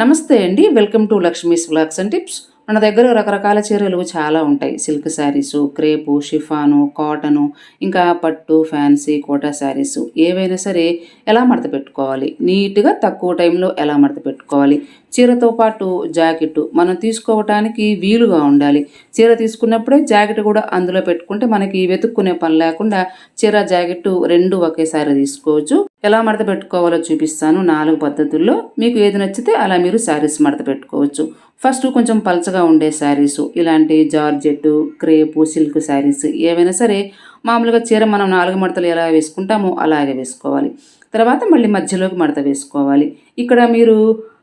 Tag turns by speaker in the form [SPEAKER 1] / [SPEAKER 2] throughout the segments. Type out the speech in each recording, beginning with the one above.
[SPEAKER 1] నమస్తే అండి. Welcome to Lakshmi's vlogs and tips. మన దగ్గర రకరకాల చీరలు చాలా ఉంటాయి. Silk sarees crepe chiffon cotton ఇంకా పట్టు ఫ్యాన్సీ కోటా శారీస్ ఏవైనా సరే ఎలా మడత పెట్టుకోవాలి? నీట్గా తక్కువ టైంలో ఎలా మడత పెట్టుకోవాలి? చీరతో పాటు జాకెట్ మనం తీసుకోవటానికి వీలుగా ఉండాలి. చీర తీసుకున్నప్పుడే జాకెట్ కూడా అందులో పెట్టుకుంటే మనకి వెతుక్కునే పని లేకుండా చీర జాకెట్ రెండు ఒకేసారి తీసుకోవచ్చు. ఎలా మడత పెట్టుకోవాలో చూపిస్తాను నాలుగు పద్ధతుల్లో. మీకు ఏది నచ్చితే అలా మీరు శారీస్ మడత పెట్టుకోవచ్చు. ఫస్ట్ కొంచెం పలచగా ఉండే శారీస్ ఇలాంటి జార్జెట్ క్రేపు సిల్క్ శారీస్ ఏవైనా సరే మామూలుగా చీర మనం నాలుగు మడతలు ఎలా వేసుకుంటామో అలాగే వేసుకోవాలి. తర్వాత మళ్ళీ మధ్యలోకి మడత వేసుకోవాలి. ఇక్కడ మీరు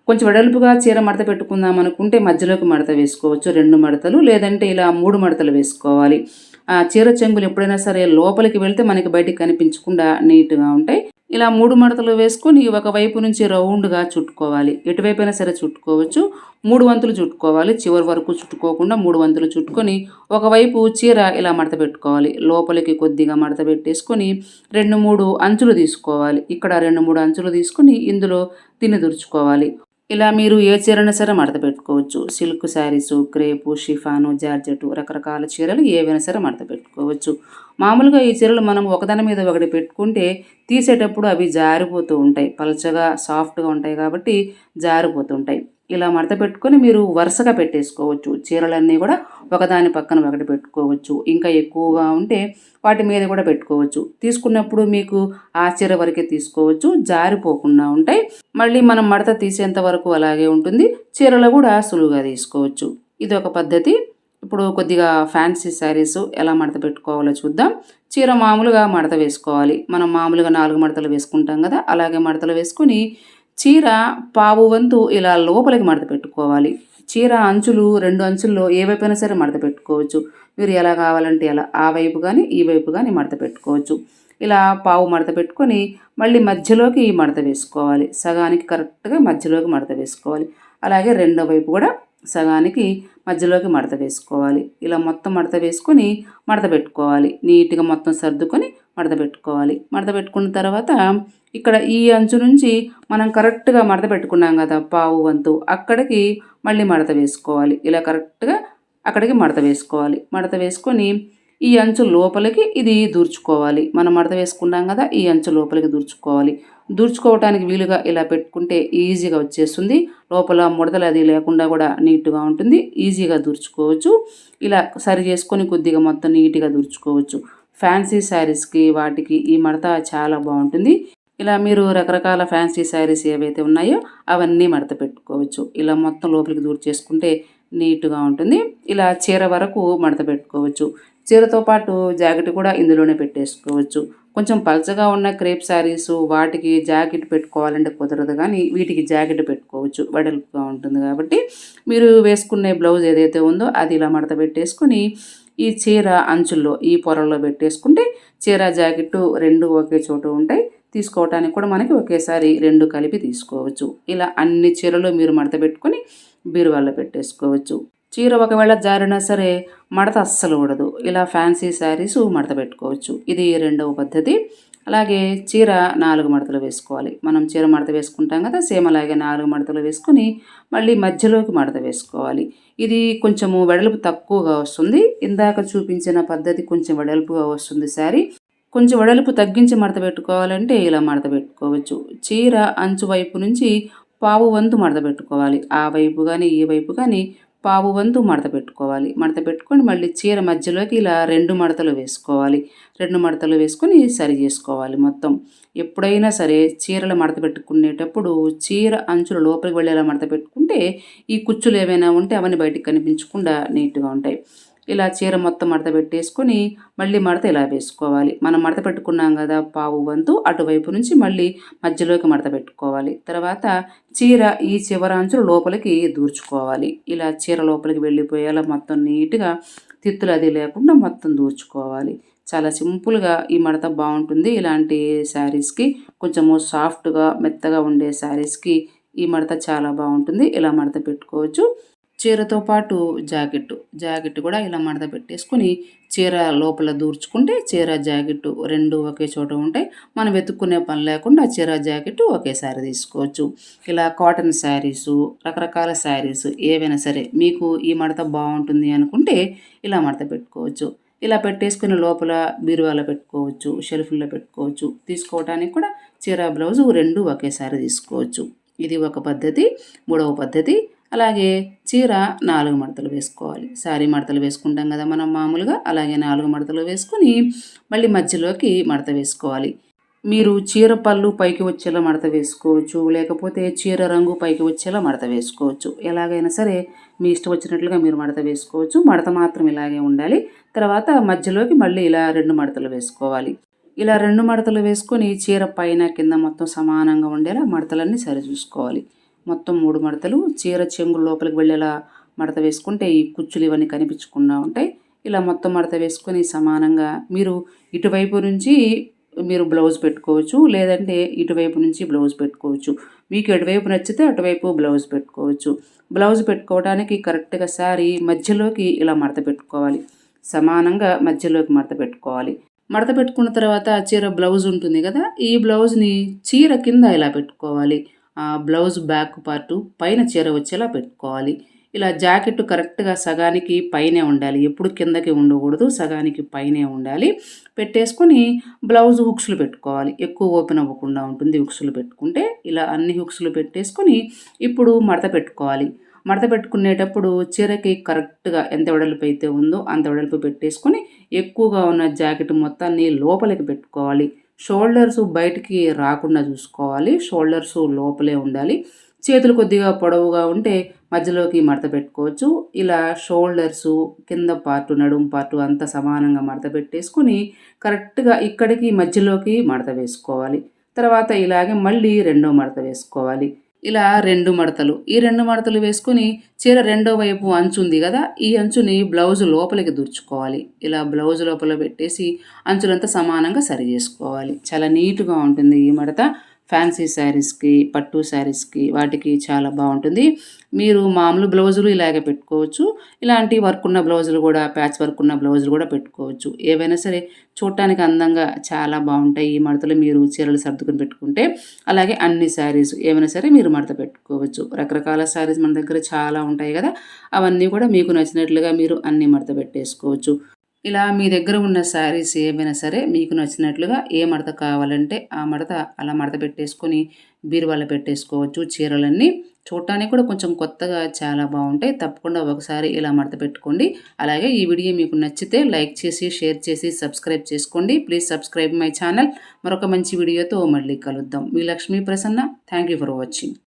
[SPEAKER 1] కొంచెం వెడల్పుగా చీర మడత పెట్టుకుందాం అనుకుంటే మధ్యలోకి మడత వేసుకోవచ్చు. రెండు మడతలు లేదంటే ఇలా మూడు మడతలు వేసుకోవాలి. ఆ చీర చెంగులు ఎప్పుడైనా సరే లోపలికి వెళ్తే మనకి బయటికి కనిపించకుండా నీట్గా ఉంటాయి. ఇలా మూడు మడతలు వేసుకొని ఒక వైపు నుంచి రౌండ్గా చుట్టుకోవాలి. ఎటువైపైనా సరే చుట్టుకోవచ్చు. మూడు వంతులు చుట్టుకోవాలి. చివరి వరకు చుట్టుకోకుండా మూడు వంతులు చుట్టుకొని ఒకవైపు చీర ఇలా మడత పెట్టుకోవాలి. లోపలికి కొద్దిగా మడత పెట్టేసుకొని రెండు మూడు అంచులు తీసుకోవాలి. ఇక్కడ రెండు మూడు అంచులు తీసుకొని ఇందులో తినదురుచుకోవాలి ఇలా మీరు ఏ చీరను సరే మడత పెట్టుకోవచ్చు. Silk sarees crepe chiffon georgette రకరకాల చీరలు ఏవైనా సరే మడత పెట్టుకోవచ్చు. మామూలుగా ఈ చీరలు మనం ఒకదాని మీద ఒకటి పెట్టుకుంటే తీసేటప్పుడు అవి జారిపోతూ ఉంటాయి. పలచగా సాఫ్ట్గా ఉంటాయి కాబట్టి జారిపోతుంటాయి ఇలా మడత పెట్టుకొని మీరు వరుసగా పెట్టేసుకోవచ్చు. చీరలన్నీ కూడా ఒకదాని పక్కన ఒకటి పెట్టుకోవచ్చు. ఇంకా ఎక్కువగా ఉంటే వాటి మీద కూడా పెట్టుకోవచ్చు. తీసుకున్నప్పుడు మీకు ఆ చీర వరకే తీసుకోవచ్చు. జారిపోకుండా ఉంటాయి. మళ్ళీ మనం మడత తీసేంత వరకు అలాగే ఉంటుంది. చీరలు కూడా సులువుగా తీసుకోవచ్చు. ఇది ఒక పద్ధతి. ఇప్పుడు కొద్దిగా ఫ్యాన్సీ శారీస్ ఎలా మడత పెట్టుకోవాలో చూద్దాం. చీర మామూలుగా మడత వేసుకోవాలి. మనం మామూలుగా నాలుగు మడతలు వేసుకుంటాం కదా అలాగే మడతలు వేసుకొని చీర పావు వంతు ఇలా లోపలికి మడత పెట్టుకోవాలి. చీర అంచులు రెండు అంచుల్లో ఏ వైపైనా సరే మడత పెట్టుకోవచ్చు. మీరు ఎలా కావాలంటే ఎలా ఆ వైపు కానీ ఈ వైపు కానీ మడత పెట్టుకోవచ్చు. ఇలా పావు మడత పెట్టుకొని మళ్ళీ మధ్యలోకి ఈ మడత వేసుకోవాలి. సగానికి కరెక్ట్గా మధ్యలోకి మడత వేసుకోవాలి. అలాగే రెండో వైపు కూడా సగానికి మధ్యలోకి మడత వేసుకోవాలి. ఇలా మొత్తం మడత వేసుకొని మడత పెట్టుకోవాలి. నీట్గా మొత్తం సర్దుకొని మడత పెట్టుకోవాలి. మడత పెట్టుకున్న తర్వాత ఇక్కడ ఈ అంచు నుంచి మనం కరెక్ట్గా మడత పెట్టుకున్నాం కదా పావు వంతు. అక్కడికి మళ్ళీ మడత వేసుకోవాలి. ఇలా కరెక్ట్గా అక్కడికి మడత వేసుకోవాలి. మడత వేసుకొని ఈ అంచు లోపలికి ఇది దూర్చుకోవాలి. మనం మడత వేసుకున్నాం కదా ఈ అంచు లోపలికి దూర్చుకోవాలి. దూర్చుకోవటానికి వీలుగా ఇలా పెట్టుకుంటే ఈజీగా వచ్చేస్తుంది. లోపల ముడతలు అది లేకుండా కూడా నీట్గా ఉంటుంది. ఈజీగా దుర్చుకోవచ్చు. ఇలా సరి చేసుకొని కొద్దిగా మొత్తం నీట్గా దుర్చుకోవచ్చు. ఫ్యాన్సీ శారీస్కి వాటికి ఈ మడత చాలా బాగుంటుంది. ఇలా మీరు రకరకాల ఫ్యాన్సీ శారీస్ ఏవైతే ఉన్నాయో అవన్నీ మడత పెట్టుకోవచ్చు. ఇలా మొత్తం లోపలికి దూరు చేసుకుంటే నీట్గా ఉంటుంది. ఇలా చీర వరకు మడత పెట్టుకోవచ్చు. చీరతో పాటు జాకెట్ కూడా ఇందులోనే పెట్టేసుకోవచ్చు. కొంచెం పలచగా ఉన్న క్రేప్ శారీస్ వాటికి జాకెట్ పెట్టుకోవాలంటే కుదరదు కానీ వీటికి జాకెట్ పెట్టుకోవచ్చు. వెడల్పుగా ఉంటుంది కాబట్టి మీరు వేసుకునే బ్లౌజ్ ఏదైతే ఉందో అది ఇలా మడత పెట్టేసుకొని ఈ చీర అంచుల్లో ఈ పొరల్లో పెట్టేసుకుంటే చీర జాకెట్ రెండు ఒకే చోట ఉంటాయి. తీసుకోవటానికి కూడా మనకి ఒకేసారి రెండు కలిపి తీసుకోవచ్చు. ఇలా అన్ని చీరలు మీరు మడత పెట్టుకొని బీరువాళ్ళలో పెట్టేసుకోవచ్చు. చీర ఒకవేళ జారినా సరే మడత అస్సలు ఊడదు. ఇలా ఫ్యాన్సీ శారీస్ మడత పెట్టుకోవచ్చు. ఇది రెండవ పద్ధతి. అలాగే చీర నాలుగు మడతలు వేసుకోవాలి. మనం చీర మడత వేసుకుంటాం కదా సేమ్ అలాగే నాలుగు మడతలు వేసుకొని మళ్ళీ మధ్యలోకి మడత వేసుకోవాలి. ఇది కొంచెము వెడల్పు తక్కువగా వస్తుంది. ఇందాక చూపించిన పద్ధతి కొంచెం వెడల్పుగా వస్తుంది శారీ కొంచెం వెడల్పు తగ్గించి మడత పెట్టుకోవాలంటే ఇలా మడత పెట్టుకోవచ్చు. చీర అంచు వైపు నుంచి పావు వంతు మడత పెట్టుకోవాలి. ఆ వైపు కానీ ఈ వైపు కానీ పావు వంతు మడత పెట్టుకోవాలి. మడత పెట్టుకొని మళ్ళీ చీర మధ్యలోకి ఇలా రెండు మడతలు వేసుకోవాలి. రెండు మడతలు వేసుకొని సరి చేసుకోవాలి మొత్తం. ఎప్పుడైనా సరే చీరలు మడత పెట్టుకునేటప్పుడు చీర అంచుల లోపలికి వెళ్ళేలా మడత పెట్టుకుంటే ఈ కుచ్చులు ఏవైనా ఉంటే అవన్నీ బయటికి కనిపించకుండా నీట్గా ఉంటాయి. ఇలా చీర మొత్తం మడత పెట్టేసుకొని మళ్ళీ మడత ఇలా వేసుకోవాలి. మనం మడత పెట్టుకున్నాం కదా పావు వంతు అటువైపు నుంచి మళ్ళీ మధ్యలోకి మడత పెట్టుకోవాలి. తర్వాత చీర ఈ చివరాంచులు లోపలికి దూర్చుకోవాలి. ఇలా చీర లోపలికి వెళ్ళిపోయేలా మొత్తం నీట్గా తిత్తులు అది లేకుండా మొత్తం దూర్చుకోవాలి. చాలా సింపుల్గా ఈ మడత బాగుంటుంది. ఇలాంటి శారీస్కి కొంచెము సాఫ్ట్గా మెత్తగా ఉండే శారీస్కి ఈ మడత చాలా బాగుంటుంది. ఇలా మడత పెట్టుకోవచ్చు. చీరతో పాటు జాకెట్ జాకెట్ కూడా ఇలా మడత పెట్టేసుకొని చీర లోపల దూర్చుకుంటే చీర జాకెట్ రెండు ఒకే చోట ఉంటాయి. మనం వెతుక్కునే పని లేకుండా చీర జాకెట్ ఒకేసారి తీసుకోవచ్చు. ఇలా కాటన్ శారీస్ రకరకాల శారీస్ ఏవైనా సరే మీకు ఈ మడత బాగుంటుంది అనుకుంటే ఇలా మడత పెట్టుకోవచ్చు. ఇలా పెట్టేసుకుని లోపల బీరువాలో పెట్టుకోవచ్చు షెల్ఫ్లో పెట్టుకోవచ్చు. తీసుకోవడానికి కూడా చీర బ్లౌజు రెండు ఒకేసారి తీసుకోవచ్చు. ఇది ఒక పద్ధతి. మూడవ పద్ధతి. అలాగే చీర నాలుగు మడతలు వేసుకోవాలి. శారీ మడతలు వేసుకుంటాం కదా మనం మామూలుగా. అలాగే నాలుగు మడతలు వేసుకొని మళ్ళీ మధ్యలోకి మడత వేసుకోవాలి. మీరు చీర పళ్ళు పైకి వచ్చేలా మడత వేసుకోవచ్చు. లేకపోతే చీర రంగు పైకి వచ్చేలా మడత వేసుకోవచ్చు. ఎలాగైనా సరే మీ ఇష్టం వచ్చినట్లుగా మీరు మడత వేసుకోవచ్చు. మడత మాత్రం ఇలాగే ఉండాలి. తర్వాత మధ్యలోకి మళ్ళీ ఇలా రెండు మడతలు వేసుకోవాలి. ఇలా రెండు మడతలు వేసుకొని చీర పైన కింద మొత్తం సమానంగా ఉండేలా మడతలన్నీ సరి చూసుకోవాలి. మొత్తం మూడు మడతలు. చీర చెంగు లోపలికి వెళ్ళేలా మడత వేసుకుంటే ఈ కుచ్చులు ఇవన్నీ కనిపించకుండా ఉంటాయి. ఇలా మొత్తం మడత వేసుకొని సమానంగా మీరు ఇటువైపు నుంచి మీరు బ్లౌజ్ పెట్టుకోవచ్చు లేదంటే ఇటువైపు నుంచి బ్లౌజ్ పెట్టుకోవచ్చు. మీకు ఎటువైపు నచ్చితే అటువైపు బ్లౌజ్ పెట్టుకోవచ్చు. బ్లౌజ్ పెట్టుకోవడానికి కరెక్ట్గా సారీ మధ్యలోకి ఇలా మడత పెట్టుకోవాలి. సమానంగా మధ్యలోకి మడత పెట్టుకోవాలి. మడత పెట్టుకున్న తర్వాత చీర బ్లౌజ్ ఉంటుంది కదా ఈ బ్లౌజ్ని చీర కింద ఇలా పెట్టుకోవాలి? బ్లౌజ్ బ్యాక్ పార్టు పైన చీర వచ్చేలా పెట్టుకోవాలి. ఇలా జాకెట్ కరెక్ట్గా సగానికి పైనే ఉండాలి. ఎప్పుడు కిందకి ఉండకూడదు సగానికి పైనే ఉండాలి. పెట్టేసుకొని బ్లౌజ్ హుక్స్లు పెట్టుకోవాలి. ఎక్కువ ఓపెన్ అవ్వకుండా ఉంటుంది హుక్స్లు పెట్టుకుంటే. ఇలా అన్ని హుక్స్లు పెట్టేసుకొని ఇప్పుడు మడత పెట్టుకోవాలి. మడత పెట్టుకునేటప్పుడు చీరకి కరెక్ట్గా ఎంత వెడల్పు అయితే ఉందో అంత వెడల్పు పెట్టేసుకొని ఎక్కువగా ఉన్న జాకెట్ మొత్తాన్ని లోపలికి పెట్టుకోవాలి. షోల్డర్స్ బయటికి రాకుండా చూసుకోవాలి. షోల్డర్స్ లోపలే ఉండాలి. చేతులు కొద్దిగా పొడవుగా ఉంటే మధ్యలోకి మడత పెట్టుకోవచ్చు. ఇలా షోల్డర్స్ కింద పార్టు నడుం పార్టు అంతా సమానంగా మడత పెట్టేసుకొని కరెక్ట్గా ఇక్కడికి మధ్యలోకి మడత వేసుకోవాలి. తర్వాత ఇలాగే మళ్ళీ రెండో మడత వేసుకోవాలి. ఇలా రెండు మడతలు. ఈ రెండు మడతలు వేసుకొని చీర రెండో వైపు అంచు ఉంది కదా ఈ అంచుని బ్లౌజ్ లోపలికి దుర్చుకోవాలి. ఇలా బ్లౌజ్ లోపల పెట్టేసి అంచులంతా సమానంగా సరి చేసుకోవాలి చాలా నీట్గా ఉంటుంది ఈ మడత. ఫ్యాన్సీ శారీస్కి పట్టు శారీస్కి వాటికి చాలా బాగుంటుంది. మీరు మామూలు బ్లౌజులు ఇలాగే పెట్టుకోవచ్చు. ఇలాంటి వర్క్ ఉన్న బ్లౌజులు కూడా ప్యాచ్ వర్క్ ఉన్న బ్లౌజులు కూడా పెట్టుకోవచ్చు. ఏవైనా సరే చూడటానికి అందంగా చాలా బాగుంటాయి. ఈ మడతలు మీరు చీరలు సర్దుకుని పెట్టుకుంటే అలాగే అన్ని శారీస్ ఏమైనా సరే మీరు మడత పెట్టుకోవచ్చు. రకరకాల శారీస్ మన దగ్గర చాలా ఉంటాయి కదా. అవన్నీ కూడా మీకు నచ్చినట్లుగా మీరు అన్ని మడత పెట్టేసుకోవచ్చు. ఇలా మీ దగ్గర ఉన్న శారీస్ ఏమైనా సరే మీకు నచ్చినట్లుగా ఏ మడత కావాలంటే ఆ మడత అలా మడత పెట్టేసుకొని బీరువాలో పెట్టేసుకోవచ్చు. చీరలన్నీ చూడటానికి కూడా కొంచెం కొత్తగా చాలా బాగుంటాయి. తప్పకుండా ఒకసారి ఇలా మడత పెట్టుకోండి. అలాగే ఈ వీడియో మీకు నచ్చితే లైక్ చేసి షేర్ చేసి సబ్స్క్రైబ్ చేసుకోండి. Please subscribe my channel. మరొక మంచి వీడియోతో మళ్ళీ కలుద్దాం. మీ Lakshmi Prasanna. Thank you for watching.